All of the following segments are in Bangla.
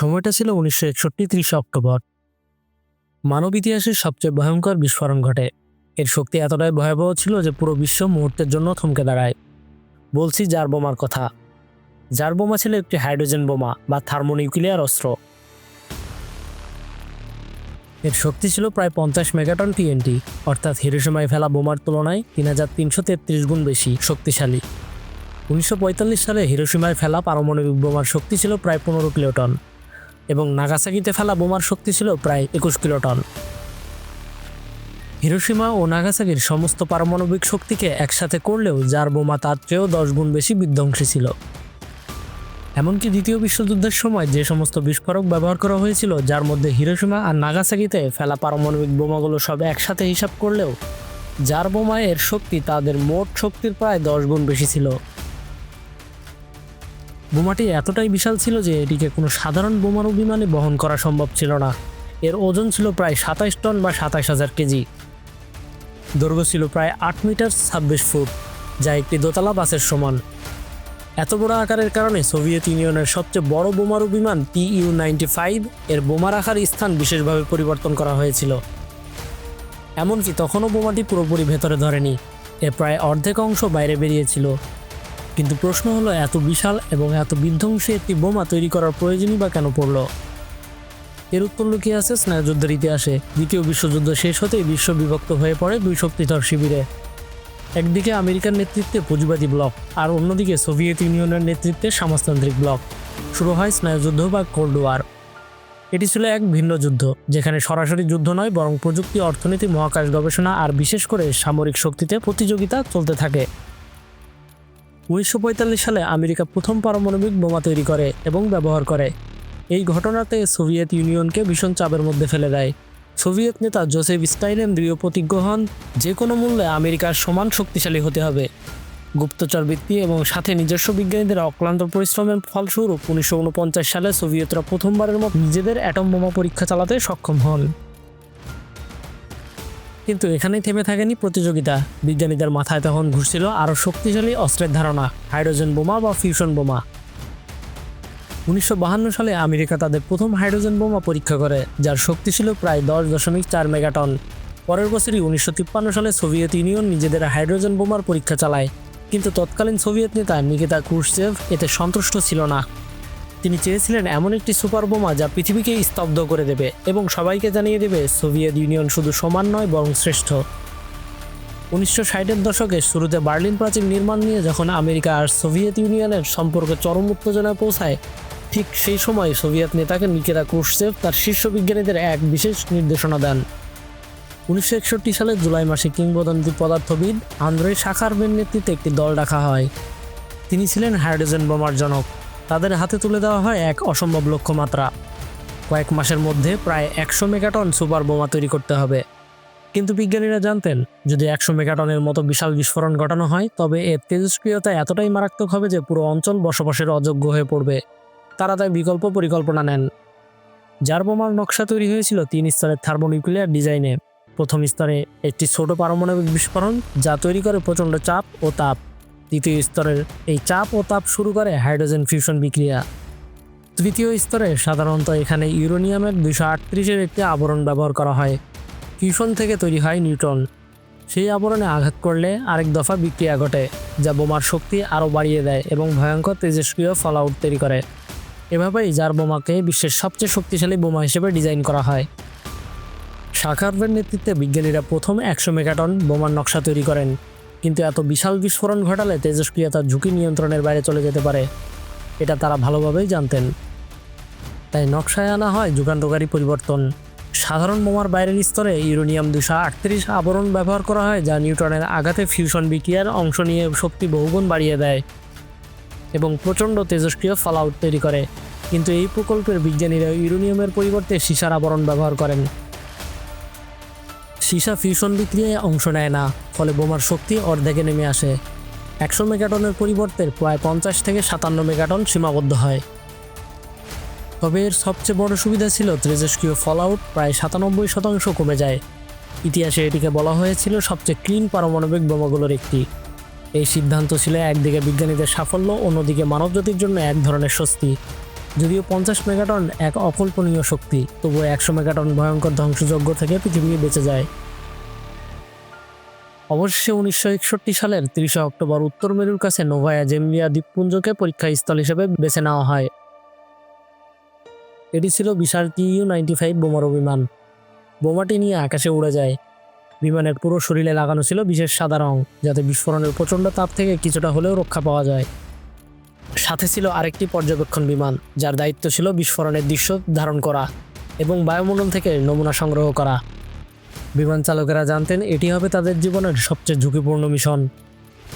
সময়টা ছিল উনিশশো একষট্টি ত্রিশে অক্টোবর। মানব ইতিহাসের সবচেয়ে ভয়ঙ্কর বিস্ফোরণ ঘটে। এর শক্তি এতটাই ভয়াবহ ছিল যে পুরো বিশ্ব মুহূর্তের জন্য থমকে দাঁড়ায়। বলছি জার বোমার কথা। জার বোমা ছিল একটি হাইড্রোজেন বোমা বা থার্মোনিউক্লিয়ার অস্ত্র। এর শক্তি ছিল প্রায় পঞ্চাশ মেগাটন টিএনটি, অর্থাৎ হিরোসীমায় ফেলা বোমার তুলনায় তিন হাজার তিনশো তেত্রিশ গুণ বেশি শক্তিশালী। উনিশশো পঁয়তাল্লিশ সালে হিরোসীমায় ফেলা পারমাণবিক বোমার শক্তি ছিল প্রায় পনেরো কিলোটন। এবং নাগাসাকিতে ফেলা বোমার শক্তি ছিল প্রায় একুশ কিলোটন। হিরোসীমা ও নাগাসাকির সমস্ত পারমাণবিক শক্তিকে একসাথে করলেও যার বোমা তার চেয়েও দশ গুণ বেশি বিধ্বংসী ছিল। এমনকি দ্বিতীয় বিশ্বযুদ্ধের সময় যে সমস্ত বিস্ফোরক ব্যবহার করা হয়েছিল, যার মধ্যে হিরোসীমা আর নাগাসাকিতে ফেলা পারমাণবিক বোমাগুলো সব একসাথে হিসাব করলেও, যার বোমা এর শক্তি তাদের মোট শক্তির প্রায় দশ গুণ বেশি ছিল। বোমাটি এতটাই বিশাল ছিল যে এটিকে কোনো সাধারণ বোমারু বিমানে বহন করা সম্ভব ছিল না। এর ওজন ছিল প্রায় সাতাইশ টন বা সাতাইশ হাজার কেজি। দৈর্ঘ্য ছিল প্রায় আট মিটার ছাব্বিশ ফুট, যা একটি দোতলা বাসের সমান। এত বড় আকারের কারণে সোভিয়েত ইউনিয়নের সবচেয়ে বড় বোমারু বিমান টি ইউ নাইনটি ফাইভ এর বোমা রাখার স্থান বিশেষভাবে পরিবর্তন করা হয়েছিল। এমনকি তখনও বোমাটি পুরোপুরি ভেতরে ধরেনি এর প্রায় অর্ধেক অংশ বাইরে বেরিয়েছিল। কিন্তু প্রশ্ন হলো, এত বিশাল এবং এত বিধ্বংসী একটি বোমা তৈরি করার প্রয়োজনই বা কেন পড়ল? এর উত্তর লুকিয়ে আছে? স্নায়ুযুদ্ধের ইতিহাসে দ্বিতীয় বিশ্বযুদ্ধ শেষ হতেই বিশ্ব বিভক্ত হয়ে পড়ে দুই শক্তিধর শিবিরে। একদিকে আমেরিকার নেতৃত্বে পুঁজিবাদী ব্লক, আর অন্যদিকে সোভিয়েত ইউনিয়নের নেতৃত্বে সমাজতান্ত্রিক ব্লক। শুরু হয় স্নায়ুযুদ্ধ বা কোল্ড ওয়ার। এটি ছিল এক ভিন্ন যুদ্ধ, যেখানে সরাসরি যুদ্ধ নয়, বরং প্রযুক্তি, অর্থনীতি, মহাকাশ গবেষণা, আর বিশেষ করে সামরিক শক্তিতে প্রতিযোগিতা চলতে থাকে। উনিশশো পঁয়তাল্লিশ সালে আমেরিকা প্রথম পারমাণবিক বোমা তৈরি করে এবং ব্যবহার করে। এই ঘটনাতে সোভিয়েত ইউনিয়নকে ভীষণ চাপের মধ্যে ফেলে দেয়। সোভিয়েত নেতা জোসেফ স্টাইলেন দৃঢ় প্রতিজ্ঞ হন, যে কোনো মূল্যে আমেরিকার সমান শক্তিশালী হতে হবে। গুপ্তচর বৃত্তি এবং সাথে নিজস্ব বিজ্ঞানীদের অক্লান্ত পরিশ্রমের ফলস্বরূপ উনিশশো ঊনপঞ্চাশ সালে সোভিয়েতরা প্রথমবারের মতো নিজেদের অ্যাটম বোমা পরীক্ষা চালাতে সক্ষম হন। কিন্তু এখানেই থেমে থাকেনি প্রতিযোগিতা। বিজ্ঞানীদের মাথায় তখন ঘুরছিল আরও শক্তিশালী অস্ত্রের ধারণা, হাইড্রোজেন বোমা বা ফিউশন বোমা। উনিশশো সালে আমেরিকা তাদের প্রথম হাইড্রোজেন বোমা পরীক্ষা করে, যার শক্তি ছিল প্রায় দশ দশমিক চার মেগাটন। পরের বছরই উনিশশো তিপ্পান্ন সালে সোভিয়েত ইউনিয়ন নিজেদের হাইড্রোজেন বোমার পরীক্ষা চালায়, কিন্তু তৎকালীন সোভিয়েত নেতা নিকেতা ক্রুশচেভ এতে সন্তুষ্ট ছিল না। তিনি চেয়েছিলেন এমন একটি সুপার বোমা যা পৃথিবীকে স্তব্ধ করে দেবে এবং সবাইকে জানিয়ে দেবে, সোভিয়েত ইউনিয়ন শুধু সমান নয়, বরং শ্রেষ্ঠ। উনিশশো ষাটের দশকে শুরুতে বার্লিন প্রাচীর নির্মাণ নিয়ে যখন আমেরিকা আর সোভিয়েত ইউনিয়নের সম্পর্কে চরম উত্তেজনায় পৌঁছায়, ঠিক সেই সময় সোভিয়েত নেতাকে নিকেতা ক্রুশচেভ তার শীর্ষ বিজ্ঞানীদের এক বিশেষ নির্দেশনা দেন। উনিশশো একষট্টি সালের জুলাই মাসে কিংবদন্তি পদার্থবিদ আন্দ্রে শাখারবের নেতৃত্বে একটি দল রাখা হয়। তিনি ছিলেন হাইড্রোজেন বোমার জনক। তাদের হাতে তুলে দেওয়া হয় এক অসম্ভব লক্ষ্যমাত্রা। কয়েক মাসের মধ্যে প্রায় একশো মেগাটন সুপার বোমা তৈরি করতে হবে। কিন্তু বিজ্ঞানীরা জানতেন, যদি একশো মেগাটনের মতো বিশাল বিস্ফোরণ ঘটানো হয়, তবে এর তেজস্ক্রিয়তা এতটাই মারাত্মক হবে যে পুরো অঞ্চল বসবাসের অযোগ্য হয়ে পড়বে। তারা তাই বিকল্প পরিকল্পনা নেন। যার বোমার নকশা তৈরি হয়েছিল তিন স্তরের থার্মোনিউক্লিয়ার ডিজাইনে। প্রথম স্তরে একটি ছোট পারমাণবিক বিস্ফোরণ, যা তৈরি করে প্রচণ্ড চাপ ও তাপ। দ্বিতীয় স্তরের এই চাপ ও তাপ শুরু করে হাইড্রোজেন ফিউশন বিক্রিয়া। তৃতীয় স্তরে সাধারণত এখানে ইউরোনিয়ামের দুশো আটত্রিশের একটি আবরণ ব্যবহার করা হয়। ফিউশন থেকে তৈরি হয় নিউট্রন। সেই আবরণে আঘাত করলে আরেক দফা বিক্রিয়া ঘটে, যা বোমার শক্তি আরও বাড়িয়ে দেয় এবং ভয়ঙ্কর তেজস্ক্রিয় ফলআউট তৈরি করে। এভাবেই যার বোমাকে বিশ্বের সবচেয়ে শক্তিশালী বোমা হিসেবে ডিজাইন করা হয়। শাখারভের নেতৃত্বে বিজ্ঞানীরা প্রথম একশো মেগাটন বোমার নকশা তৈরি করেন। কিন্তু এত বিশাল বিস্ফোরণ ঘটালে তেজস্ক্রিয়তার ঝুঁকি নিয়ন্ত্রণের বাইরে চলে যেতে পারে। এটা তারা ভালোভাবেই জানতেন। তাই নকশায় আনা হয় যুগান্তকারী পরিবর্তন। সাধারণ বোমার বাইরের স্তরে ইউরেনিয়াম দুশো আটত্রিশ আবরণ ব্যবহার করা হয়, যা নিউটনের আঘাতে ফিউশন বিক্রিয়ার অংশ নিয়ে শক্তি বহুগুণ বাড়িয়ে দেয় এবং প্রচণ্ড তেজস্ক্রিয় ফলআউট তৈরি করে। কিন্তু এই প্রকল্পের বিজ্ঞানীরা ইউরেনিয়ামের পরিবর্তে সীসার আবরণ ব্যবহার করেন। সীসা ফিউশন বিক্রিয়ায় অংশ নেয় না, ফলে বোমার শক্তি অর্ধেকে নেমে আসে। একশো মেগাটনের পরিবর্তে প্রায় পঞ্চাশ থেকে সাতান্ন মেগাটন সীমাবদ্ধ হয়। তবে এর সবচেয়ে বড় সুবিধা ছিল তেজস্ক্রিয় ফলআউট প্রায় সাতানব্বই শতাংশ কমে যায়। ইতিহাসে এটিকে বলা হয়েছিল সবচেয়ে ক্লিন পারমাণবিক বোমাগুলোর একটি। এই সিদ্ধান্ত ছিল একদিকে বিজ্ঞানীদের সাফল্য, অন্যদিকে মানবজাতির জন্য এক ধরনের স্বস্তি। যদিও পঞ্চাশ মেগাটন এক অকল্পনীয় শক্তি তবুও একশো মেগাটন ভয়ঙ্কর ধ্বংসযজ্ঞ থেকে পৃথিবী বেঁচে যায়। অবশেষে উনিশশো একষট্টি সালের তিরিশে অক্টোবর উত্তর মেরুর কাছে নোভায়া জেমলিয়া দ্বীপপুঞ্জকে পরীক্ষা স্থল হিসেবে বেছে নেওয়া হয়। এটি ছিল বিশাল টিইউ নাইনটি ফাইভ বোমারু বিমান বোমাটি নিয়ে আকাশে উড়ে যায়। বিমানের পুরো শরীরে লাগানো ছিল বিশেষ সাদা রং, যাতে বিস্ফোরণের প্রচণ্ড তাপ থেকে কিছুটা হলেও রক্ষা পাওয়া যায়। সাথে ছিল আরেকটি পর্যবেক্ষণ বিমান, যার দায়িত্ব ছিল বিস্ফোরণের দৃশ্য ধারণ করা এবং বায়ুমণ্ডল থেকে নমুনা সংগ্রহ করা। বিমান চালকেরা জানতেন এটি হবে তাদের জীবনের সবচেয়ে ঝুঁকিপূর্ণ মিশন,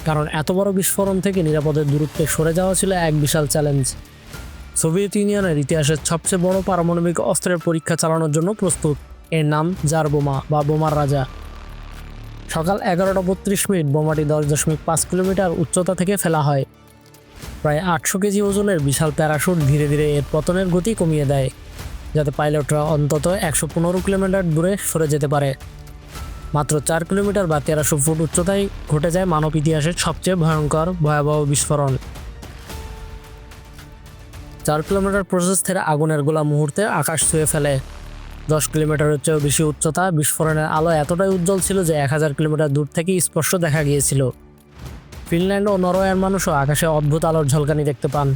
কারণ এত বড় বিস্ফোরণ থেকে নিরাপদের দূরত্বে সরে যাওয়া ছিল এক বিশাল চ্যালেঞ্জ। সোভিয়েত ইউনিয়নের ইতিহাসের সবচেয়ে বড় পারমাণবিক অস্ত্রের পরীক্ষা চালানোর জন্য প্রস্তুত। এর নাম জার বোমা বা বোমার রাজা। সকাল এগারোটা বত্রিশ মিনিট বোমাটি দশ দশমিক পাঁচ কিলোমিটার উচ্চতা থেকে ফেলা হয়। প্রায় আটশো কেজি ওজনের বিশাল প্যারাশুট ধীরে ধীরে এর পতনের গতি কমিয়ে দেয়, যাতে পাইলটরা অন্তত একশো পনেরো কিলোমিটার দূরে সরে যেতে পারে। মাত্র চার কিলোমিটার বা তেরোশো ফুট উচ্চতায় ঘটে যায় মানব ইতিহাসের সবচেয়ে ভয়ঙ্কর, ভয়াবহ বিস্ফোরণ। চার কিলোমিটার প্রশস্তের আগুনের গোলা মুহূর্তে আকাশ ছুঁয়ে ফেলে। দশ কিলোমিটারের চেয়েও বেশি উচ্চতা বিস্ফোরণের আলো এতটাই উজ্জ্বল ছিল যে এক হাজার কিলোমিটার দূর থেকেই স্পষ্ট দেখা গিয়েছিল। ফিনল্যান্ড ও নরওয়ের মানুষও আকাশে অদ্ভুত আলোর ঝলকানি দেখতে পান।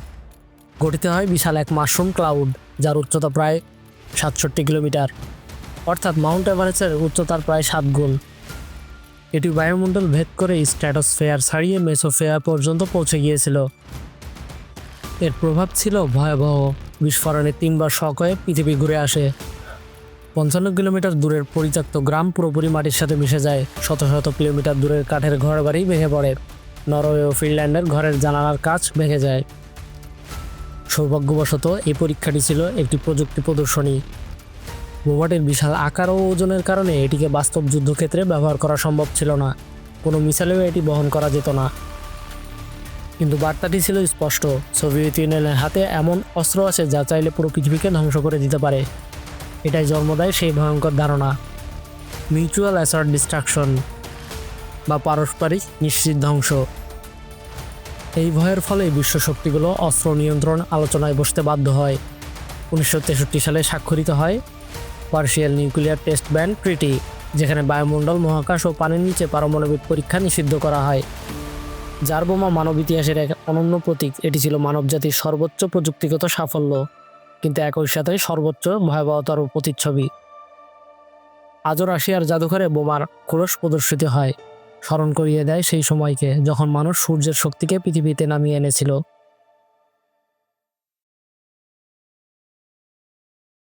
গঠিত হয় বিশাল এক মাশরুম ক্লাউড, যার উচ্চতা প্রায় সাতষট্টি কিলোমিটার। অর্থাৎ মাউন্ট এভারেস্টের উচ্চতার প্রায় সাত গুণ। এটি বায়ুমণ্ডল ভেদ করে স্ট্র্যাটোস্ফেয়ার ছাড়িয়ে মেসোফেয়ার পর্যন্ত পৌঁছে গিয়েছিল। এর প্রভাব ছিল ভয়াবহ। বিস্ফোরণে তিনবার শক হয়ে পৃথিবী ঘুরে আসে। পঞ্চান্ন কিলোমিটার দূরের পরিত্যক্ত গ্রাম পুরোপুরি মাটির সাথে মিশে যায়। শত শত কিলোমিটার দূরের কাঠের ঘর বাড়ি ভেঙে পড়ে। নরওয়ে ও ফিনল্যান্ডের ঘরের জানালার কাজ ভেঙে যায়। সৌভাগ্যবশত এই পরীক্ষাটি ছিল একটি প্রযুক্তি প্রদর্শনী। বোমাটির বিশাল আকার ও ওজনের কারণে এটিকে বাস্তব যুদ্ধক্ষেত্রে ব্যবহার করা সম্ভব ছিল না। কোনো মিসাইলেও এটি বহন করা যেত না। কিন্তু বার্তাটি ছিল স্পষ্ট, সোভিয়েত ইউনিয়নের হাতে এমন অস্ত্র আছে যা চাইলে পুরো পৃথিবীকে ধ্বংস করে দিতে পারে। এটাই জন্ম দেয় সেই ভয়ঙ্কর ধারণা। Mutual assured destruction. বা পারস্পরিক নিশ্চিত ধ্বংস। এই ভয়ের ফলে বিশ্ব শক্তিগুলো অস্ত্র নিয়ন্ত্রণ আলোচনায় বসতে বাধ্য হয়। উনিশশো তেষট্টি সালে স্বাক্ষরিত হয় partial nuclear test ban treaty, যেখানে বায়ুমণ্ডল, মহাকাশ ও পানির নিচে পারমাণবিক পরীক্ষা নিষিদ্ধ করা হয়। যার বোমা মানব ইতিহাসের এক অনন্য প্রতীক। এটি ছিল মানবজাতির সর্বোচ্চ প্রযুক্তিগত সাফল্য, কিন্তু একই সাথে সর্বোচ্চ ভয়াবহতার প্রতিচ্ছবি। আজও রাশিয়ার জাদুঘরে বোমার খোলস প্রদর্শিত হয়। স্মরণ করিয়ে দেয় সেই সময়কে যখন মানুষ সূর্যের শক্তিকে পৃথিবীতে নামিয়ে এনেছিল।